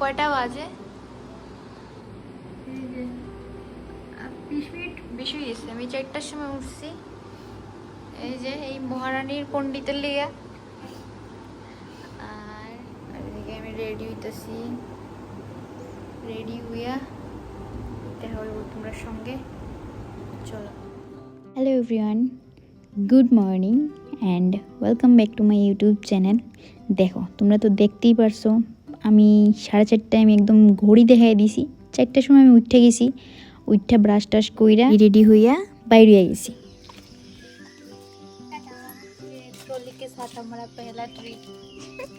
কয়টা বাজে? বিশ মিনিট। বেশি হয়েছে আমি চারটার সময় উঠছি। এই যে এই মহারানীর পণ্ডিতের লিগা। আর এদিকে আমি রেডি হইতেছি। রেডি হইয়া দেখা তোমরা সঙ্গে। চলো। Hello everyone good morning and welcome back to my YouTube channel দেখো তোমরা তো দেখতেই পারছ আমি সাড়ে চারটায় আমি একদম ঘড়ি দেখাই দিছি চারটার সময় আমি উঠে গেছি উঠে ব্রাশ টাশ কইরা রেডি হইয়া বাইরে গেছি ये ट्रॉली के साथ हमारा पहला ट्रिप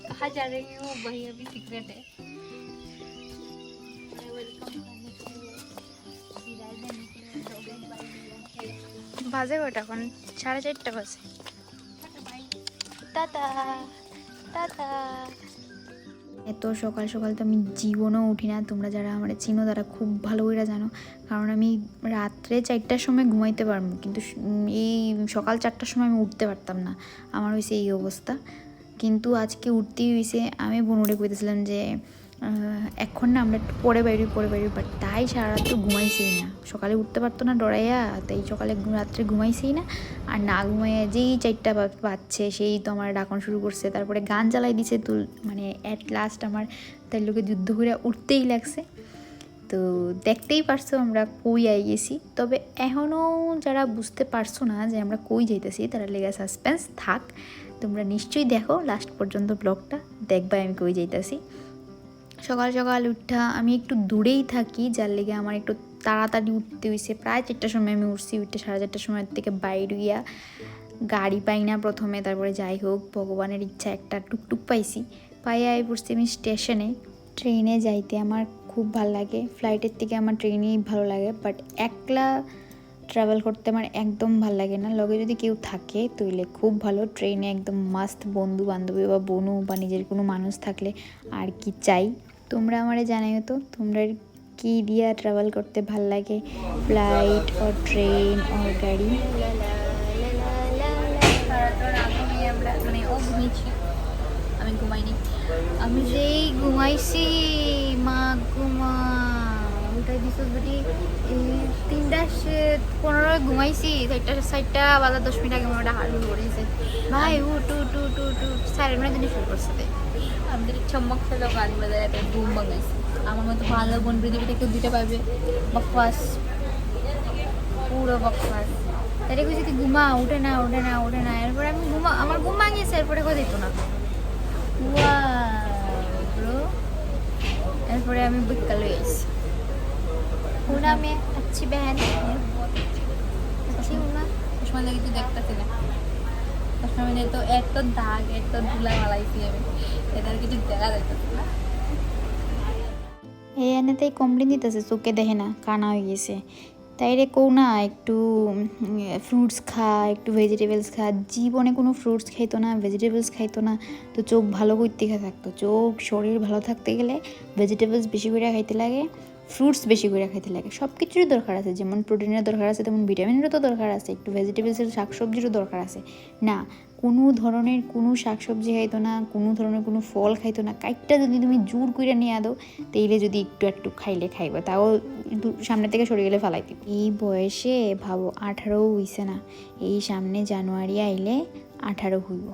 कहाँ जा रही हूँ वही अभी सीक्रेट है वेलकम करने के लिए विदाई देने के लिए हो गए बाय বাজে কটা এখন সাড়ে চারটা বাজে টাটা টাটা এত সকাল সকাল তো আমি জীবনও উঠি না। তোমরা যারা আমার চিনো তারা খুব ভালো করে জানো। কারণ আমি রাত্রে চারটার সময় ঘুমাইতে পারব কিন্তু এই সকাল চারটার সময় আমি উঠতে পারতাম না। আমার হয়েছে এই অবস্থা। কিন্তু আজকে উঠতেই হয়েছে আমি বোনরে কইতেছিলাম যে এখন না আমরা একটু পরে বাইরি পরে বাইরি বাট তাই সারা রাত তো ঘুমাইছেই না। সকালে উঠতে পারতো না ডরাইয়া, তাই সকালে রাত্রে ঘুমাইছেই না। আর না ঘুমাইয়া যেই চারটা বাজছে, সেই তো আমার ডাকন শুরু করছে। তারপরে গান চালাই দিছে তুল মানে অ্যাট লাস্ট আমার তার লোকে যুদ্ধ করে উঠতেই লাগছে। তো দেখতেই পারছ আমরা কই আই গেছি তবে এখনও যারা বুঝতে পারছ না যে আমরা কই যাইতেছি, তারা লেগে সাসপেন্স থাক। তোমরা নিশ্চয়ই দেখো লাস্ট পর্যন্ত ব্লগটা। দেখবা আমি কই যাইতেছি। সকাল সকাল উঠা, আমি একটু দূরেই থাকি, যার লেগে আমার একটু তাড়াতাড়ি উঠতে হয়েছে প্রায় চারটার সময় আমি উঠছি, উঠে সাড়ে চারটার সময় থেকে বাইরে গিয়া গাড়ি পাই না প্রথমে, তারপরে যাই হোক, ভগবানের ইচ্ছা একটা টুকটুক পাইছি। পাইয়া আই পড়ছি আমি স্টেশনে। ট্রেনে যাইতে আমার খুব ভালো লাগে। ফ্লাইটের থেকে আমার ট্রেনেই ভালো লাগে বাট একলা ট্রাভেল করতে আমার একদম ভালো লাগে না। লগে যদি কেউ থাকে তাহলে খুব ভালো। ট্রেনে একদম মাস্ত বন্ধু বান্ধবী বা বনু বা নিজের কোনো মানুষ থাকলে আর কি চাই? তোমরা আমারে জানাইও তো, তোমরা কি দিয়া ট্রাভেল করতে ভালো লাগে? ফ্লাইট ও ট্রেন ও গাড়ি? ঘুমিয়েছি আমি ঘুমাইনি। আমি যেই ঘুমাইছি, মা ঘুমা উঠাই দিছ বেটি এই তিনটা সে- পনেরো ঘুমাইছি চারটা চারটা বাজার দশ মিনিট আগে মোটা হাড় করেছে ভাই উঠ উঠ উঠ উঠ উঠ। সাড়ে মিনিট দিনে শুরু করছে তাই আমাদের চম্মক ছিল গান বাজায় একটা ঘুম ভাঙাইছে। আমার মতো ভালো বোন পৃথিবীতে কেউ দিতে পারবে? বকবাস পুরো বকবাস তারে কইছি তুই ঘুমা উঠে না উঠে না উঠে না। এরপরে আমি ঘুমা আমার ঘুম ভাঙিয়েছে এরপরে কথা দিত না। ব্রো। এরপরে আমি বিকাল হয়ে গেছি una में अच्छी बहन है अच्छी हूँ ना চশমা লাগে তুই দেখতেছি না চশমা মানে তো এত দাগ এত ধুলা মালাইছি আমি এদের কিছু দেখা যাইতেছে না এই এনেতেই কমপ্লেন দিতেছে চোখে দেখে না কানা হয়ে গেছে তাই রে কৌ না একটু ফ্রুটস খা একটু ভেজিটেবলস খা জীবনে কোনো ফ্রুটস খাইতো না ভেজিটেবলস খাইতো না তো চোখ ভালো করতে থাকতো চোখ শরীর ভালো থাকতে গেলে ভেজিটেবলস বেশি করে খাইতে লাগে ফ্রুটস বেশি করে খাইতে লাগে। সব কিছুরই দরকার আছে, যেমন প্রোটিনের দরকার আছে, তেমন ভিটামিনেরও তো দরকার আছে, একটু ভেজিটেবলসের শাকসবজিরও দরকার আছে। না, কোনো ধরনের কোনো শাকসবজি খাইতো না, কোনো ধরনের কোনো ফল খাইতো না, কাইটটা যদি তুমি জোর করে নিয়ে আদো তেইলে যদি একটু একটু খাইলে খাইবে, তাও সামনে থেকে সরে গেলে ফালাই দিব। এই বয়সে ভাবো আঠারো হইছে না, এই সামনে জানুয়ারি আইলে আঠারো হইব।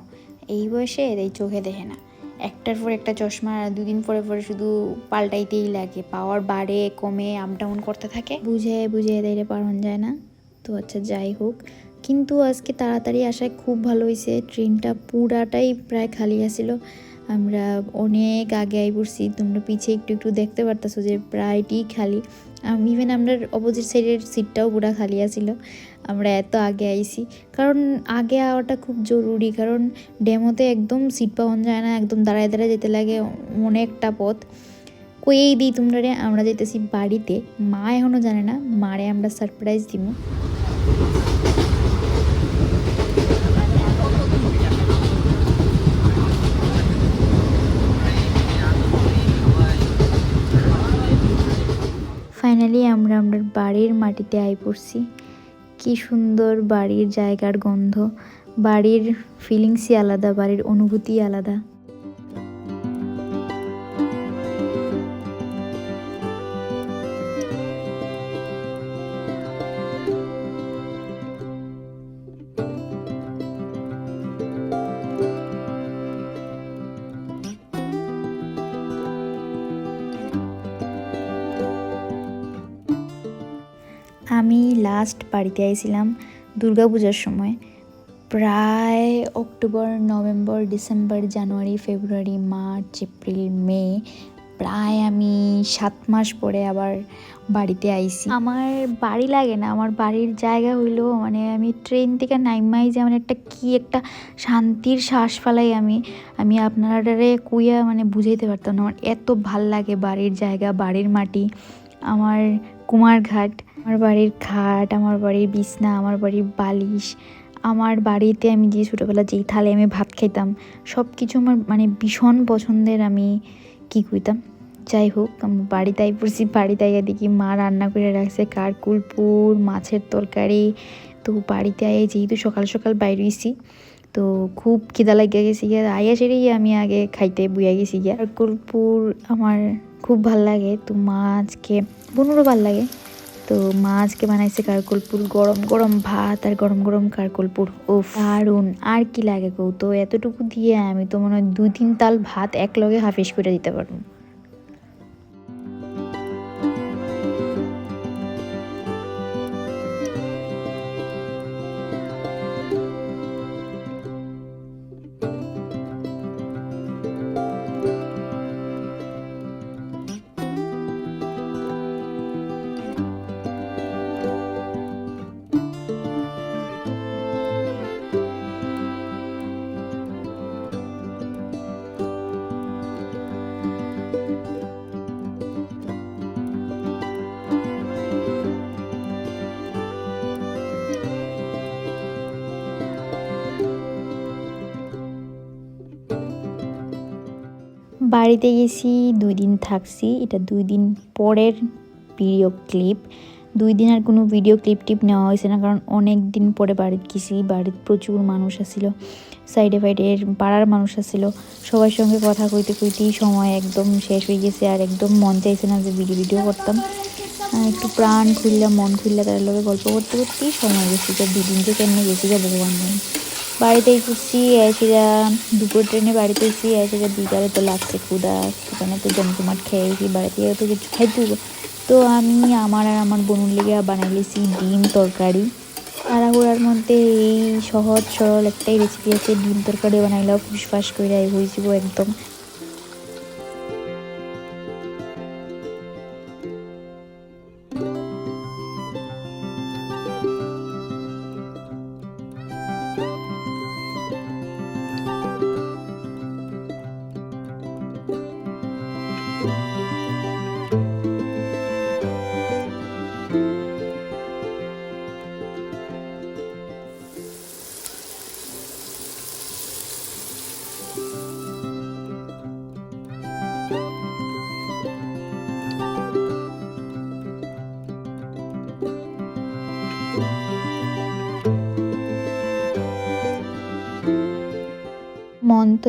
এই বয়সে এই চোখে দেখে না। একটার পর একটা চশমা, দুদিন পরে পরে শুধু পাল্টাইতেই লাগে। পাওয়ার বাড়ে, কমে আপ ডাউন করতে থাকে। বুঝে বুঝে দিলে পারন যায় না? তো আচ্ছা যাই হোক। কিন্তু আজকে তাড়াতাড়ি আসায় খুব ভালো হয়েছে ট্রেনটা পুরাটাই প্রায় খালি আছিল। আমরা অনেক আগে আই পড়ছি তোমরা পিছিয়ে একটু একটু দেখতে পারতেছো যে প্রায়টি খালি। ইভেন আমরা অপোজিট সাইডের সিটটাও পুরা খালি আছিল। আমরা এত আগে আইসি কারণ আগে আওয়াটা খুব জরুরি। কারণ ডেমোতে একদম সিট পাওয়া যায় না। একদম দাঁড়ায় দাঁড়ায় যেতে লাগে অনেকটা পথ। কইয়েই দিই তোমরা রে, আমরা যেতেছি বাড়িতে। মা এখনও জানে না। মারে আমরা সারপ্রাইজ দিব আমরা আমরা বাড়ির মাটিতে আই পড়ছি। কি সুন্দর বাড়ির জায়গার গন্ধ। বাড়ির ফিলিংসই আলাদা, বাড়ির অনুভূতি আলাদা। লাস্ট বাড়িতে আইছিলাম দুর্গাপূজার সময়। প্রায় October, November, December, January, February, March, April, May প্রায় আমি সাত মাস পরে আবার বাড়িতে আইছি। আমার বাড়ি লাগে না, আমার বাড়ির জায়গা হইল মানে আমি ট্রেন থেকে নাইমাই যে মানে একটা কি একটা শান্তির শ্বাস ফালাই আমি আমি আপনারারে কুইয়া মানে বুঝাইতে পারতাম না। আমার এত ভালো লাগে বাড়ির জায়গা, বাড়ির মাটি। আমার কুমারঘাট আমার বাড়ির খাট, আমার বাড়ির বিছনা, আমার বাড়ির বালিশ, আমার বাড়িতে আমি যে ছোটোবেলা যেই থালে আমি ভাত খাইতাম সব কিছু আমার মানে ভীষণ পছন্দের আমি কী কইতাম। যাই হোক, আমি বাড়িতে আই পড়ছি, বাড়িতে আইয়া দেখি মা রান্না করে রাখছে, কারকুলপুর, মাছের তরকারি। তো বাড়িতে আই যেহেতু সকাল সকাল বাইরে হইছি তো খুব খিদা লাগিয়া গেছি গিয়া, আইয়া সেরেই আমি আগে খাইতে বুয়া গেছি গিয়া। কারকুলপুর আমার খুব ভালো লাগে। তো মা আজকে বোনেরও ভালো লাগে। তো মা আজকে বানাইছে কারকুলপুর গরম গরম ভাত আর গরম গরম কারকুলপুর ও দারুণ। আর কি লাগে কৌ তো এতটুকু দিয়ে আমি তো মনে হয় দুই তিন তাল ভাত এক লগে হাফিস করে দিতে পারব। বাড়িতে গেছি, দুই দিন থাকছি। এটা দুই দিন পরের ভিডিও ক্লিপ দুই দিন আর কোনো ভিডিও ক্লিপ টিপ নেওয়া হয়েছে না, কারণ অনেক দিন পরে বাড়িতে গেছি। বাড়িতে প্রচুর মানুষ আসছিল সাইডে ফাইডে পাড়ার মানুষ আসছিল সবার সঙ্গে কথা কইতে কইতেই সময় একদম শেষ হয়ে গেছে আর একদম মন চাইছে না যে ভিডিও ভিডিও করতাম। একটু প্রাণ খুললা মন খুললা, তার লগে গল্প করতে করতেই সময় গেছে যে দুদিন যে কেমনে গেছি ভগবান জানে। বাড়িতে এসেছি এসেরা দুপুর ট্রেনে বাড়িতে এসেছি এসেরা বিকালে তো লাগছে ক্ষুদা সেখানে তো জমজমাট খেয়েছি বাড়িতে তো কিছু খাইতে। তো আমি, আমার আর আমার বোনুর লেগে বানাই লেছি ডিম তরকারি তাড়াহুড়ার মধ্যে এই সহজ সরল একটাই রেসিপি আছে, ডিম তরকারি বানাইলেও ফুসফাস করে হয়েছিল একদম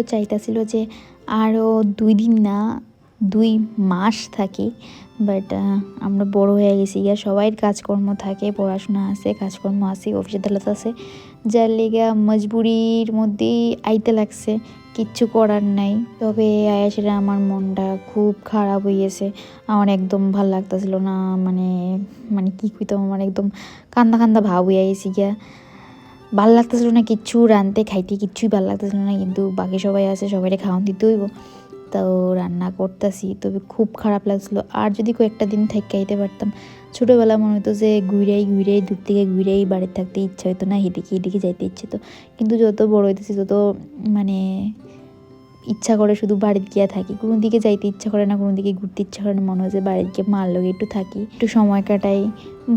তো চাইতেছিল যে আরও দুই দিন না, দুই মাস থাকি বাট আমরা বড় হয়ে গেছি গিয়া সবাই কাজকর্ম থাকে, পড়াশোনা আছে, কাজকর্ম আছে, অফিস আদালত আছে। যার লেগা মজবুরির মধ্যেই আইতে লাগছে, কিচ্ছু করার নাই। তবে আয়াসেরা আমার মনটা খুব খারাপ হইয়েছে আমার একদম ভালো লাগতেছিল না মানে মানে কী কইতাম, আমার একদম কান্দা কান্দা ভাব হইয়া গেছি গিয়া। ভালো লাগতেছিল না, কিচ্ছু রানতে খাইতে কিচ্ছুই ভালো লাগতেছিল না, কিন্তু বাকি সবাই আছে সবাইকে খাওয়ান দিতে হইব। তো রান্না করতেছি, তবে খুব খারাপ লাগছিল। আর যদি কয়েকটা দিন থেকে খাইতে পারতাম, ছোটোবেলা মনে হতো যে ঘুরেই ঘুরেই দূর থেকে ঘুরেই বাড়িতে থাকতে ইচ্ছা হতো না এদিকে এদিকে যাইতে ইচ্ছে তো কিন্তু যত বড় হইতেছি, তত মানে ইচ্ছা করে শুধু বাড়িতে গিয়ে থাকি। কোনো দিকে যাইতে ইচ্ছা করে না, কোনো দিকে ঘুরতে ইচ্ছা করে না, মনে হয় যে বাড়িতে গিয়ে মার লগে একটু থাকি। একটু সময় কাটাই।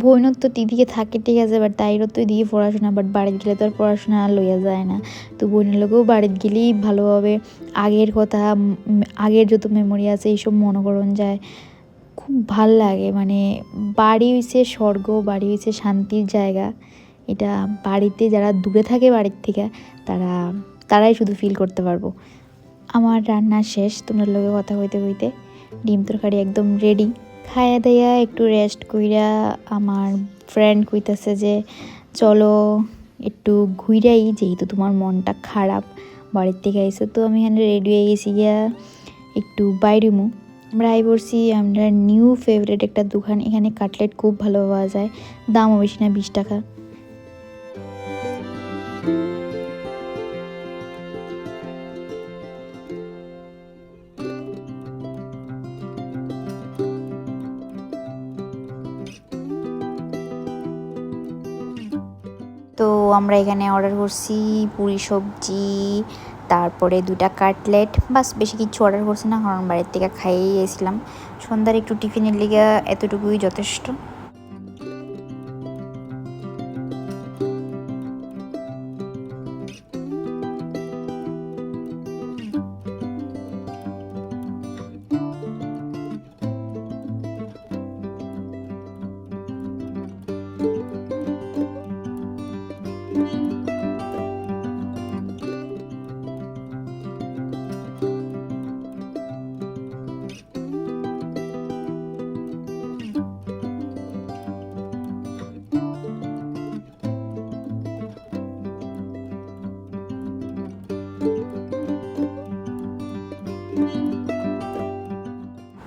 বইনত তো দিদিকে থাকে, ঠিক আছে বাট তাইরও তো এদিকে পড়াশোনা বাট বাড়িতে গেলে তো আর পড়াশোনা লইয়া যায় না। তো বোনের লোকেও বাড়িতে গেলেই ভালোভাবে আগের কথা আগের যত মেমোরি আছে, এইসব মনোকরণ যায়। খুব ভালো লাগে মানে বাড়ি হইছে স্বর্গ, বাড়ি হইছে শান্তির জায়গা। এটা বাড়িতে যারা দূরে থাকে বাড়ির থেকে, তারা, তারাই শুধু ফিল করতে পারব। আমার রান্না শেষ, তোমরা লোকে কথা কইতে কইতে ডিম তরকারি একদম রেডি খায়া দাইয়া একটু রেস্ট কইরা আমার ফ্রেন্ড কইতাছে যে, চলো একটু ঘুরাই যেহেতু তোমার মনটা খারাপ, বাড়ির থেকে আইসো তো আমি এখানে রেডি হয়ে গেছি গিয়া একটু বাইরে মু আমরা আই বলছি আমরা নিউ ফেভারেট একটা দোকান, এখানে কাটলেট খুব ভালো পাওয়া যায়, দামও বেশি না, বিশ টাকা। আমরা এখানে অর্ডার করছি পুরি সবজি, তারপরে দুটা কাটলেট। বাস, বেশি কিছু অর্ডার করছি না, কারণ বাড়ির থেকে খাইয়েই সন্ধ্যার একটু টিফিনের লিগে এতটুকুই যথেষ্ট। Thank you.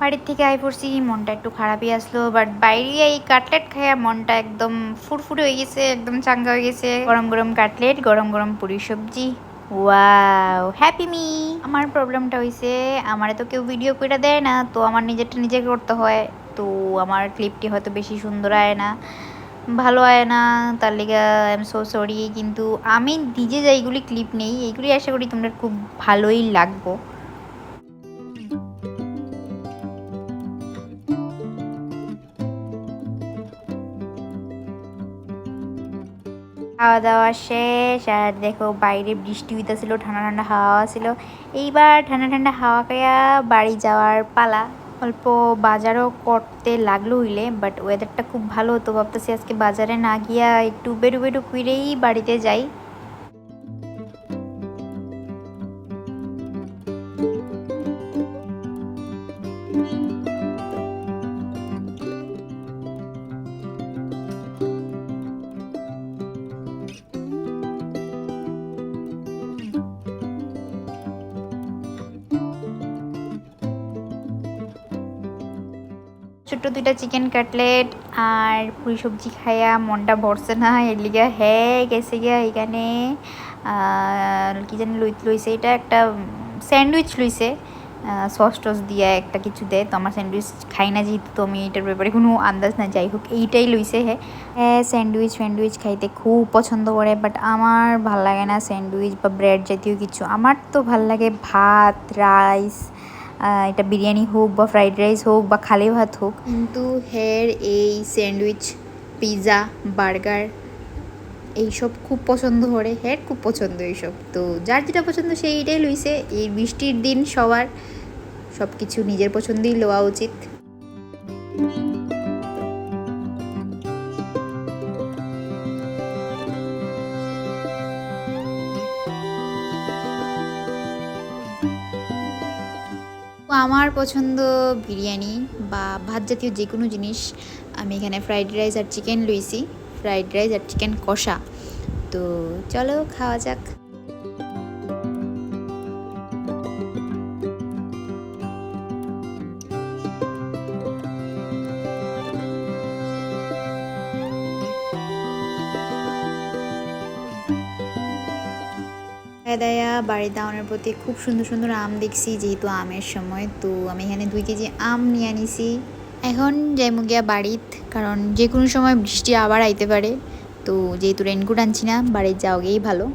বাড়ির থেকে আই পড়ছি, মনটা একটু খারাপই আসলো বাট বাইরে এই কাটলেট খাইয়া মনটা একদম ফুরফুরে হয়ে গেছে, একদম চাঙ্গা হয়ে গেছে। গরম গরম কাটলেট, গরম গরম পুরি সবজি। ওয়াও হ্যাপি মি আমার প্রবলেমটা হয়েছে আমার তো কেউ ভিডিও করে দেয় না, তো আমার নিজেরটা নিজে করতে হয়, তো আমার ক্লিপটি হয়তো বেশি সুন্দর আয় না, ভালো আয় না, তার লেগে আই এম সো সরি কিন্তু আমি নিজে যে এইগুলি ক্লিপ নেই, এইগুলি আশা করি তোমরা খুব ভালোই লাগবো। খাওয়া দাওয়া শেষ, আর দেখো বাইরে বৃষ্টি হইতেছিল, ঠান্ডা ঠান্ডা হাওয়া ছিল। এইবার ঠান্ডা ঠান্ডা হাওয়া খাইয়া বাড়ি যাওয়ার পালা। অল্প বাজারও করতে লাগল হইলে বাট ওয়েদারটা খুব ভালো তো ভাবতেছি আজকে বাজারে না গিয়া একটু বেরু বেরু কুইরেই বাড়িতে যাই। দুইটা চিকেন কাটলেট আর পুরি সবজি খাইয়া মনটা ভরছে না। এর লিগা হ্যাঁ গেছে গিয়া এখানে কি জানি লই লইছে এটা একটা স্যান্ডউইচ লইছে। সস টস দিয়ে একটা কিছু দেয়। তো আমার স্যান্ডউইচ খাই না যেহেতু, তো আমি এটার ব্যাপারে কোনো আন্দাজ না যাই হোক, এইটাই লইছে হ্যাঁ হ্যাঁ স্যান্ডউইচ ফ্যান্ডউইচ খাইতে খুব পছন্দ করে বাট আমার ভালো লাগে না স্যান্ডউইচ বা ব্রেড জাতীয় কিছু। আমার তো ভালো লাগে ভাত, রাইস এটা বিরিয়ানি হোক বা ফ্রাইড রাইস হোক বা খালে ভাত হোক। কিন্তু হের এই স্যান্ডউইচ পিৎজা বার্গার এইসব খুব পছন্দ করে, হের খুব পছন্দ এইসব। তো যার যেটা পছন্দ সেই এটাই লইছে। এই বৃষ্টির দিন সবার সব কিছু নিজের পছন্দেই লওয়া উচিত। আমার পছন্দ বিরিয়ানি বা ভাত জাতীয় যে কোনো জিনিস, আমি এখানে ফ্রাইড রাইস আর চিকেন লুইসি ফ্রাইড রাইস আর চিকেন কষা। তো চলো, খাওয়া যাক। দায়া, বাড়ির দাওয়ানোর প্রতি খুব সুন্দর সুন্দর আম দেখছি, যেহেতু আমের সময়। তো আমি এখানে দুই কেজি আম নিয়ে আনিছি। এখন যাইমু গিয়া বাড়িত, কারণ যে কোনো সময় বৃষ্টি আবার আইতে পারে। তো যেহেতু রেনকোট আনছি না, বাড়ির যাওয়াগেই ভালো।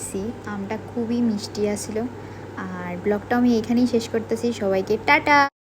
কাটছি আমটা খুবই মিষ্টি আসছিল আর ব্লগটা আমি এখানেই শেষ করতেছি। সবাইকে টাটা!